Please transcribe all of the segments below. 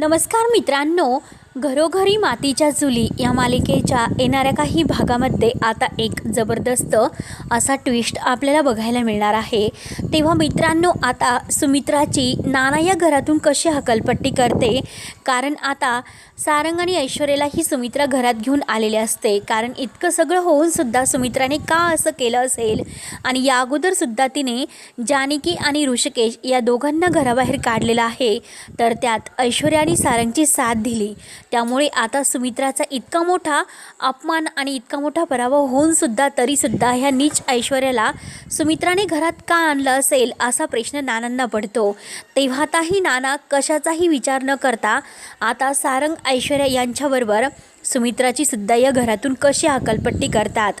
नमस्कार मित्रांनो घरोघरी मातीच्या चुली या मालिकेच्या येणाऱ्या काही भागामध्ये आता एक जबरदस्त असा ट्विस्ट आपल्याला बघायला मिळणार आहे. तेव्हा मित्रांनो आता सुमित्राची नाना या घरातून कशी हकलपट्टी करते? कारण आता सारंग आणि ऐश्वर्याला ही सुमित्रा घरात घेऊन आलेली असते. कारण इतकं सगळं होऊनसुद्धा सुमित्राने का असं केलं असेल? आणि या अगोदरसुद्धा तिने जानकी आणि ऋषिकेश या दोघांना घराबाहेर काढलेलं आहे. तर त्यात ऐश्वर्या आणि सारंगची साथ दिली. त्यामुळे आता सुमित्राचा इतका मोठा अपमान आणि इतका मोठा पराभव होऊनसुद्धा तरीसुद्धा ह्या नीच ऐश्वर्याला सुमित्राने घरात का आणलं असेल असा प्रश्न नानांना पडतो. तेव्हा आताही नाना कशाचाही विचार न करता आता सारंग ऐश्वर्या यांच्याबरोबर सुमित्राची सुद्धा या घरातून कशी हकलपट्टी करतात?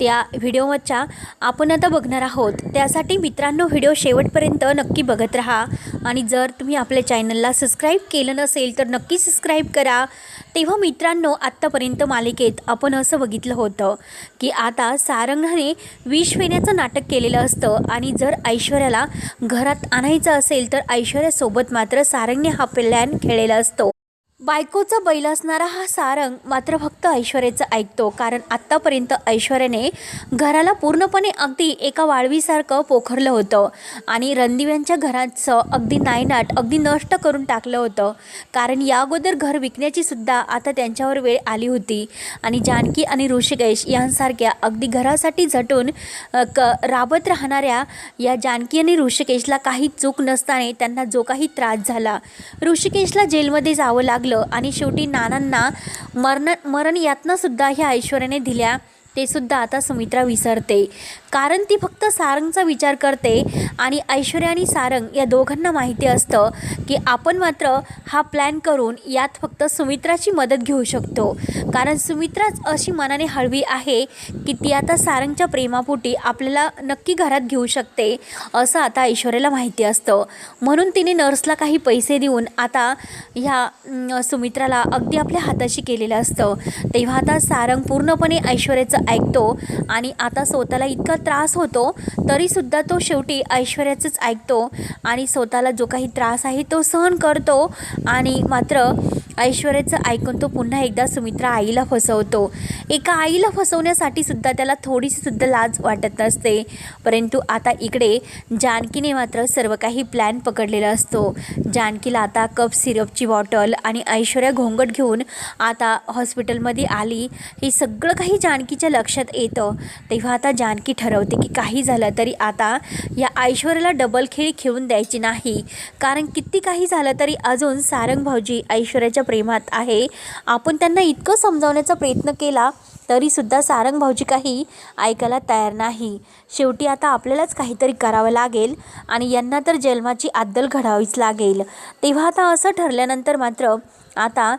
त्या व्हिडिओच्या आपण आता बघणार आहोत. त्यासाठी मित्रांनो व्हिडिओ शेवटपर्यंत नक्की बघत राहा. आणि जर तुम्ही आपल्या चॅनलला सबस्क्राईब केलं नसेल तर नक्की सबस्क्राईब करा. तेव्हा मित्रांनो आत्तापर्यंत मालिकेत आपण असं बघितलं होतं की आता सारंगाने विष फेण्याचं नाटक केलेलं असतं. आणि जर ऐश्वर्याला घरात आणायचं असेल तर ऐश्वर्यासोबत मात्र सारंगने हा प्लॅन खेळलेला असतो. बायकोचा बैल असणारा हा सारंग मात्र फक्त ऐश्वर्याचं ऐकतो कारण आत्तापर्यंत ऐश्वर्याने घराला पूर्णपणे अगदी एका वाळवीसारखं पोखरलं होतं आणि रणदिव्यांच्या घराचं अगदी नायनाट अगदी नष्ट करून टाकलं होतं. कारण या अगोदर घर विकण्याची सुद्धा आता त्यांच्यावर वेळ आली होती आणि जानकी आणि ऋषिकेश यांसारख्या अगदी घरासाठी झटून क राबत राहणाऱ्या या जानकी आणि ऋषिकेशला काही चूक नसताना त्यांना जो काही त्रास झाला. ऋषिकेशला जेलमध्ये जावं लागलं आणि शेवटी नानांना मरण मरण यातनासुद्धा ह्या ऐश्वर्याने दिल्या. ते सुद्धा आता सुमित्रा विसरते. कारण ती फक्त सारंगचा विचार करते आणि ऐश्वर्या आणि सारंग या दोघांना माहिती असतं की आपण मात्र हा प्लॅन करून यात फक्त सुमित्राची मदत घेऊ शकतो. कारण सुमित्राच अशी मनाने हळवी आहे की ती आता सारंगच्या प्रेमापोटी आपल्याला नक्की घरात घेऊ शकते असं आता ऐश्वर्याला माहिती असतं. म्हणून तिने नर्सला काही पैसे देऊन आता ह्या सुमित्राला अगदी आपल्या हाताशी केलेलं असतं. तेव्हा आता सारंग पूर्णपणे ऐश्वर्याचं ऐकतो आणि आता स्वतःला इतका त्रास होतो तरीसुद्धा तो शेवटी ऐश्वर्याचंच ऐकतो आणि स्वतःला जो काही त्रास आहे तो सहन करतो आणि मात्र ऐश्वर्याचं ऐकून तो पुन्हा एकदा सुमित्रा आईला फसवतो. एका आईला फसवण्यासाठी सुद्धा त्याला थोडीशी सुद्धा लाज वाटत नसते. परंतु आता इकडे जानकीने मात्र सर्व काही प्लॅन पकडलेला असतो. जानकीला आता कप सिरपची बॉटल आणि ऐश्वर्या घोंगट घेऊन आता हॉस्पिटलमध्ये आली. हे सगळं काही जानकीच्या लक्षात येतं. तेव्हा आता जानकी ठरवते की काही झालं तरी आता या ऐश्वर्याला डबल खेळी खेळून द्यायची नाही. कारण किती काही झालं तरी अजून सारंग भाऊजी ऐश्वर्याच्या प्रेमात आहे. आपण त्यांना इतकं समजावण्याचा प्रयत्न केला तरीसुद्धा सारंग भाऊजी काही ऐकायला तयार नाही. शेवटी आता आपल्यालाच काहीतरी करावं लागेल आणि यांना तर जन्माची आद्दल घडावीच लागेल. तेव्हा आता असं ठरल्यानंतर मात्र आता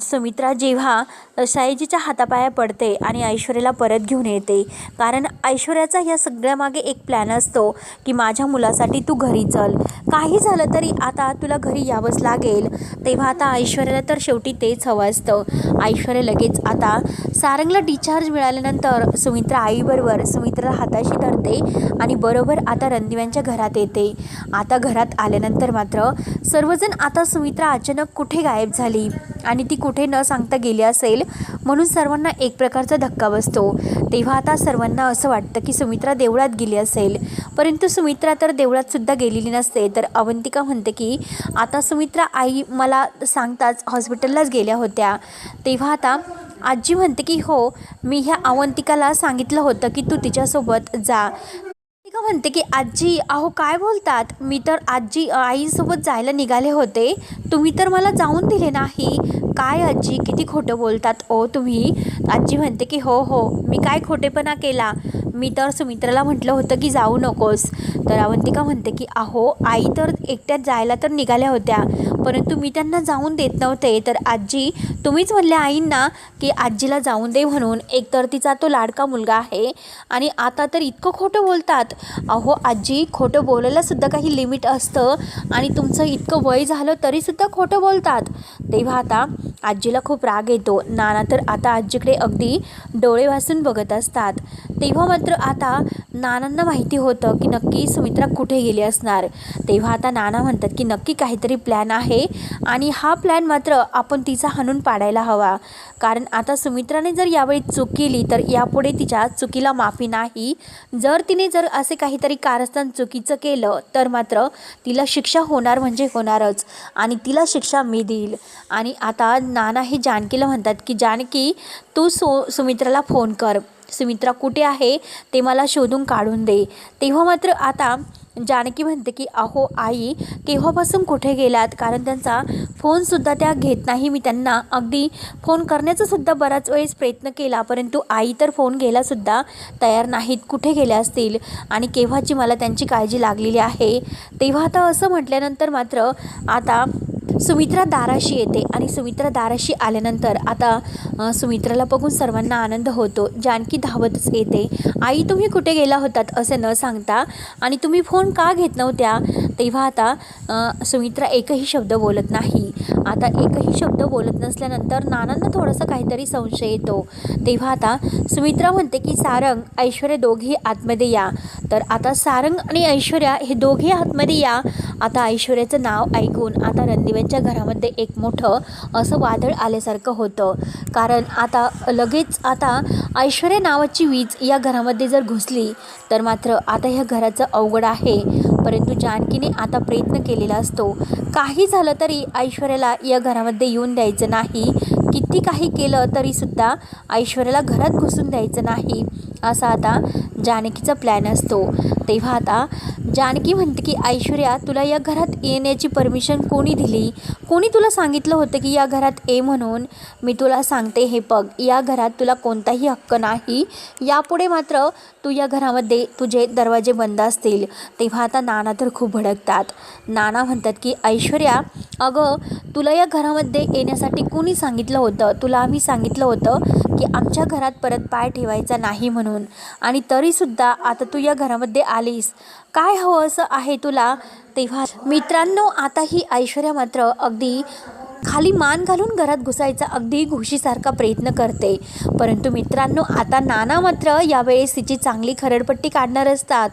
सुमित्रा जेव्हा सायजीच्या हातापाया पडते आणि ऐश्वर्याला परत घेऊन येते. कारण ऐश्वर्याचा या सगळ्यामागे एक प्लॅन असतो की माझ्या मुलासाठी तू घरी चल. काही झालं तरी आता तुला घरी यावंच लागेल. तेव्हा आता ऐश्वर्याला तर शेवटी तेच हवं असतं. ऐश्वर्या लगेच आता सारंगला डिस्चार्ज मिळाल्यानंतर सुमित्रा आईबरोबर सुमित्राला हाताशी धरते आणि बरोबर आता रणदिव्यांच्या घरात येते. आता घरात आल्यानंतर मात्र सर्वजण आता सुमित्रा अचानक कुठे गायब झाले? आणि ती कुठे न सांगता गेली असेल म्हणून सर्वांना एक प्रकारचा धक्का बसतो. तेव्हा आता सर्वांना असं वाटतं की सुमित्रा देवळात गेली असेल. परंतु सुमित्रा तर देवळातसुद्धा गेलेली नसते. तर अवंतिका म्हणते की आता सुमित्रा आई मला सांगताच हॉस्पिटललाच गेल्या होत्या. तेव्हा आता आजी म्हणते की हो मी ह्या अवंतिकाला सांगितलं होतं की तू तिच्यासोबत जा. का म्हणते की आजी अहो काय बोलतात? मी तर आजी आईसोबत जायला निघाले होते. तुम्ही तर मला जाऊन दिले नाही. काय आजी किती खोटं बोलतात ओ तुम्ही. आजी म्हणते की हो हो मी काय खोटेपणा केला? मी तर सुमित्राला म्हटलं होतं की जाऊ नकोस. तर अवंतिका म्हणते की अहो आई तर एकट्यात जायला तर निघाल्या होत्या परंतु मी त्यांना जाऊन देत नव्हते. तर आजी तुम्हीच म्हणल्या आईंना की आजीला जाऊन दे म्हणून. एकतर तिचा तो लाडका मुलगा आहे आणि आता तर इतकं खोटं बोलतात. अहो आजी खोटं बोलायलासुद्धा काही लिमिट असतं आणि तुमचं इतकं वय झालं तरीसुद्धा खोटं बोलतात. तेव्हा आता आजीला खूप राग येतो. नाना तर आता आजीकडे अगदी डोळे वासून बघत असतात. तेव्हा मात्र आता नानांना माहिती होतं की नक्की सुमित्रा कुठे गेली असणार. तेव्हा आता नाना म्हणतात की नक्की काहीतरी प्लॅन आहे आणि हा प्लॅन मात्र आपण तिचा हाणून पाडायला हवा. कारण आता सुमित्राने जर यावेळी चूक केली तर यापुढे तिच्या चुकीला माफी नाही. जर तिने जर असे काहीतरी कारस्थान चुकीचं केलं तर मात्र तिला शिक्षा होणार म्हणजे होणारच आणि तिला शिक्षा मी देईल आणि आता नाना हे जानकीला म्हणतात की जानकी तू सु सुमित्राला फोन कर. सुमित्रा कुठे आहे? ते मला शोधून काढून दे. तेव्हा मात्र आता जानकी म्हणते की अहो आई केव्हापासून कुठे गेलात? कारण त्यांचा फोनसुद्धा त्या घेत नाही. मी त्यांना अगदी फोन करण्याचासुद्धा बराच वेळेस प्रयत्न केला परंतु आई तर फोन घ्यायलासुद्धा तयार नाहीत. कुठे गेल्या असतील? आणि केव्हाची मला त्यांची काळजी लागलेली आहे? तेव्हा आता असं म्हटल्यानंतर मात्र आता सुमित्रा दाराशी येते आणि सुमित्रा दाराशी आल्यानंतर आता सुमित्राला बघून सर्वांना आनंद होतो. जानकी धावतच येते. आई तुम्ही कुठे गेला होतात? असे न सांगता आणि तुम्ही फोन का घेत नव्हत्या? तेव्हा आता सुमित्रा एकही शब्द बोलत नाही. आता एकही शब्द बोलत नसल्यानंतर नानांना थोडंसं काहीतरी संशय येतो. तेव्हा आता सुमित्रा म्हणते की सारंग ऐश्वर्या दोघेही आतमध्ये या. तर आता सारंग आणि ऐश्वर्या हे दोघे आतमध्ये या. आता ऐश्वर्याचं नाव ऐकून आता रणदिव्यांच्या घरामध्ये एक मोठं असं वादळ आल्यासारखं होतं. कारण आता लगेच आता ऐश्वर्या नावाची वीज या घरामध्ये जर घुसली तर मात्र आता ह्या घराचं अवघड आहे. परंतु जानकीने आता प्रयत्न केलेला असतो. काही झालं तरी ऐश्वर्याला या घरामध्ये येऊन द्यायचं नाही. किती काही केलं तरीसुद्धा ऐश्वर्याला घरात घुसून द्यायचं नाही. असा आता जानकीचा प्लॅन असतो. तेव्हा आता जानकी म्हणते की ऐश्वर्या तुला या घरात येण्याची परमिशन कोणी दिली? कोणी तुला सांगितलं होतं की या घरात ये म्हणून? मी तुला सांगते हे बघ या घरात तुला कोणताही हक्क नाही. यापुढे मात्र तू या घरामध्ये तुझे दरवाजे बंद असतील. तेव्हा आता नाना तर खूप भडकतात. नाना म्हणतात की ऐश्वर्या अगं तुला या घरामध्ये येण्यासाठी कोणी सांगितलं होतं? तुला आम्ही सांगितलं होतं की आमच्या घरात परत पाय ठेवायचा नाही म्हणून. आणि तरीसुद्धा आता तू या घरामध्ये आलीस. काय हवं असं आहे तुला? तेव्हा मित्रांनो आता ही ऐश्वर्या मात्र अगदी खाली मान घालून घरात घुसायचा अगदी घुशीसारखा प्रयत्न करते. परंतु मित्रांनो आता नाना मात्र यावेळेस तिची चांगली खरडपट्टी काढणार असतात.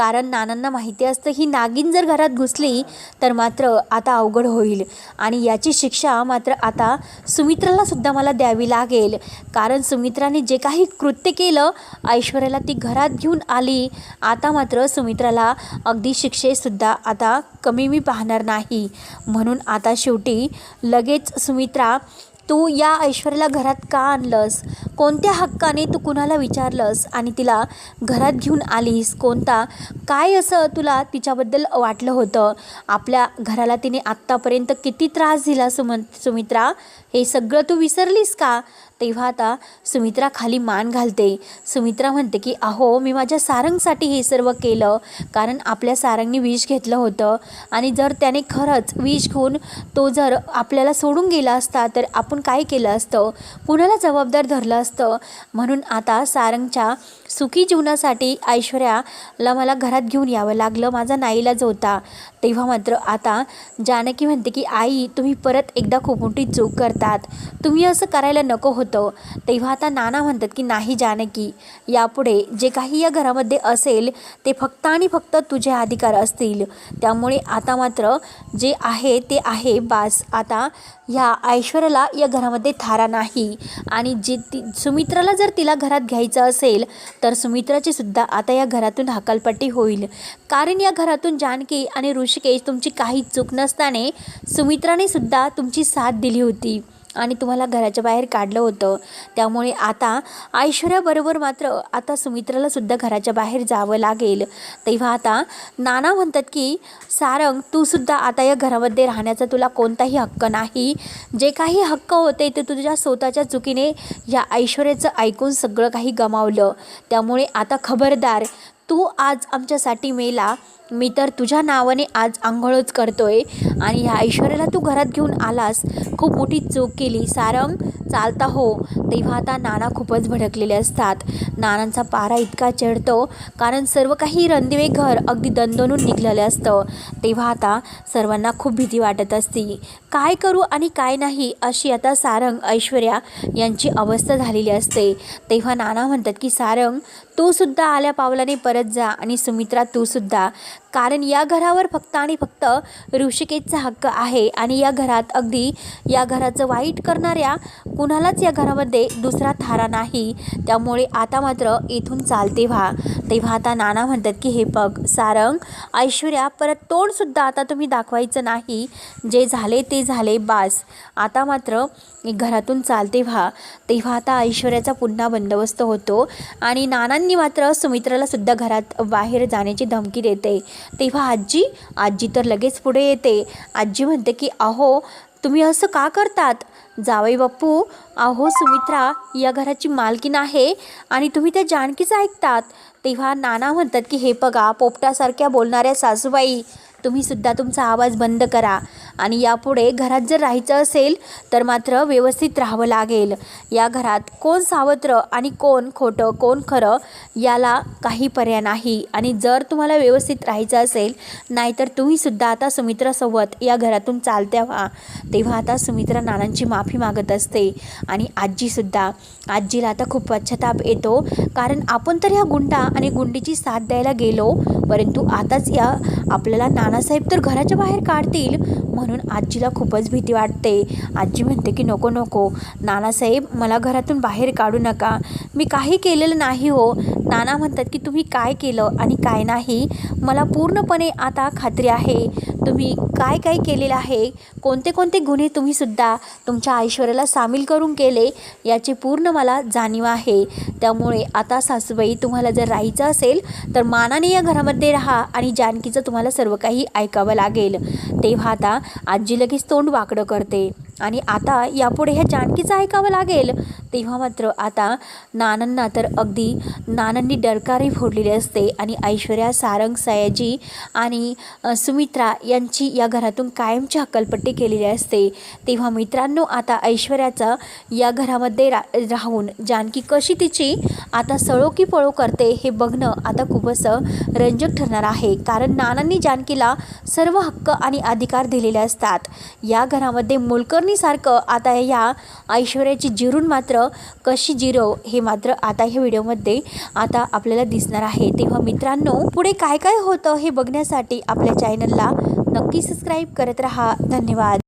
कारण नानांना माहिती असतं ही नागिन जर घरात घुसली तर मात्र आता अवघड होईल. आणि याची शिक्षा मात्र आता सुमित्रालासुद्धा मला द्यावी लागेल. कारण सुमित्राने जे काही कृत्य केलं ऐश्वर्याला ती घरात घेऊन आली. आता मात्र सुमित्राला अगदी शिक्षेसुद्धा आता कमी मी पाहणार नाही. म्हणून आता शेवटी लगेच सुमित्रा तू या ऐश्वर्याला घरात का आणलंस? कोणत्या हक्काने तू कुणाला विचारलंस आणि तिला घरात घेऊन आलीस? कोणता? काय असं तुला तिच्याबद्दल वाटलं होतं? आपल्या घराला तिने आत्तापर्यंत किती त्रास दिला सुमन सुमित्रा? हे सगळं तू विसरलीस का? तेव्हा आता सुमित्रा खाली मान घालते. सुमित्रा म्हणते की अहो मी माझ्या सारंगसाठी हे सर्व केलं कारण आपल्या सारंगने विष घेतलं होतं. आणि जर त्याने खरंच विष घेऊन तो जर आपल्याला सोडून गेला असता तर आपण काय केलं असतं? कुणाला जबाबदार धरलं असतं? म्हणून आता सारंगच्या सुखी जीवनासाठी ऐश्वर्याला मला घरात घेऊन यावं लागलं. माझा नाईलाज होता. तेव्हा मात्र आता जानकी म्हणते की आई तुम्ही परत एकदा खूप मोठी चूक करतात. तुम्ही असं करायला नको होतं. तेव्हा आता नाना म्हणतात की नाही जानकी यापुढे जे काही या घरामध्ये असेल ते फक्त आणि फक्त तुझे अधिकार असतील. त्यामुळे आता मात्र जे आहे ते आहे. बास आता ह्या ऐश्वर्याला या घरामध्ये थारा नाही. आणि जे ती सुमित्राला जर तिला घरात घ्यायचं असेल तर सुमित्राची सुद्धा आता या घरातून हकालपट्टी होईल. कारण या घरातून जानकी आणि ऋषी ऋषिकेश तुमची काही चूक नसताने सुमित्राने सुद्धा तुमची साथ दिली होती आणि तुम्हाला घराच्या बाहेर काढलं होतं. त्यामुळे आता ऐश्वर्याबरोबर मात्र आता सुमित्राला सुद्धा घराच्या बाहेर जावं लागेल. तेव्हा आता नाना म्हणतात की सारंग तू सुद्धा आता या घरामध्ये राहण्याचा तुला कोणताही हक्क नाही. जे काही हक्क होते ते तुझ्या स्वतःच्या चुकीने या ऐश्वर्याचं ऐकून सगळं काही गमावलं. त्यामुळे आता खबरदार तू आज आमच्यासाठी मेला. मी तर तुझ्या नावाने आज आंघोळच करतोय. आणि ह्या ऐश्वर्याला तू घरात घेऊन आलास. खूप मोठी चूक केली. सारंग चालता हो. तेव्हा आता नाना खूपच भडकलेले असतात. नानांचा पारा इतका चढतो कारण सर्व काही रणदिवे घर अगदी दणदणून निघलेलं असतं. तेव्हा आता सर्वांना खूप भीती वाटत असती. काय करू आणि काय नाही अशी आता सारंग ऐश्वर्या यांची अवस्था झालेली असते. तेव्हा नाना म्हणतात की सारंग तू सुद्धा आल्या पावलाने परत जा आणि सुमित्रा तू सुद्धा. कारण या घरावर फक्त आणि फक्त ऋषिकेशचा हक्क आहे आणि या घरात अगदी या घराचं वाईट करणाऱ्या कुणालाच या घरामध्ये दुसरा थारा नाही. त्यामुळे आता मात्र इथून चालते व्हा. तेव्हा आता नाना म्हणतात की हे बघ सारंग ऐश्वर्या परत तोंडसुद्धा आता तुम्ही दाखवायचं नाही. जे झाले ते झाले बास. आता मात्र घरातून चालते व्हा. तेव्हा आता ऐश्वर्याचा पुन्हा बंदोबस्त होतो आणि नानांनी मात्र सुमित्राला सुद्धा घरात बाहेर जाण्याची धमकी देते. तेव्हा आजी आजी तर लगेच पुढे येते. आजी म्हणते की अहो तुम्ही असं का करतात? जावई बाप्पू अहो सुमित्रा या घराची मालकीन आहे आणि तुम्ही त्या जानकीचं ऐकतात. तेव्हा नाना म्हणतात की हे बघा पोपटासारख्या बोलणाऱ्या सासूबाई तुम्हीसुद्धा तुमचा आवाज बंद करा. आणि यापुढे घरात जर राहायचं असेल तर मात्र व्यवस्थित राहावं लागेल. या घरात कोण सावत्र आणि कोण खोटं कोण खरं याला काही पर्याय नाही. आणि जर तुम्हाला व्यवस्थित राहायचं असेल नाहीतर तुम्हीसुद्धा आता सुमित्रासोबत या घरातून चालत्या व्हा. तेव्हा आता सुमित्रा नानांची माफी मागत असते. आणि आजीसुद्धा. आजीला आता खूप पश्चाताप येतो. कारण आपण तर ह्या गुंडा आणि गुंडीची साथ द्यायला गेलो परंतु आताच या आपल्याला नानासाहेब तर घराच्या बाहेर काढतील. म्हणून आजीला खूपच भीती वाटते. आजी म्हणते की नको नको. नानासाहेब मला घरातून बाहेर काढू नका. मी काही केलेलं नाही हो. नाना म्हणतात की तुम्ही काय केलं आणि काय नाही? मला पूर्णपणे आता खात्री आहे. तुम्ही काय काय केलेलं आहे? कोणते कोणते गुन्हे तुम्हीसुद्धा तुमच्या ऐश्वर्याला सामील करून केले याची पूर्ण मला जाणीव आहे. त्यामुळे आता सासूबाई तुम्हाला जर राहायचं असेल तर मानाने या घरामध्ये राहा आणि जानकीचं तुम्हाला सर्व काही ऐकावं लागेल. तेव्हा आता आजी लगेच तोंड वाकडं करते. आणि आता यापुढे ह्या जानकीचं ऐकावं लागेल. तेव्हा मात्र आता नानांना तर अगदी नानांनी डरकारी फोडलेली असते आणि ऐश्वर्या सारंग सयाजी आणि सुमित्रा यांची या घरातून कायमची हक्कलपट्टी केलेली असते. तेव्हा मित्रांनो आता ऐश्वर्याचा या घरामध्ये रा राहून जानकी कशी तिची आता सळो की पळो करते हे बघणं आता खूपच रंजक ठरणार आहे. कारण नानांनी जानकीला सर्व हक्क आणि अधिकार दिलेले असतात. या घरामध्ये सारखं आता या ऐश्वर्याची जिरून मात्र कशी जिरव हे मात्र आता ह्या व्हिडिओमध्ये आता आपल्याला दिसणार आहे. तेव्हा मित्रांनो पुढे काय काय होतं हे बघण्यासाठी आपल्या चॅनलला नक्की सबस्क्राईब करत राहा. धन्यवाद.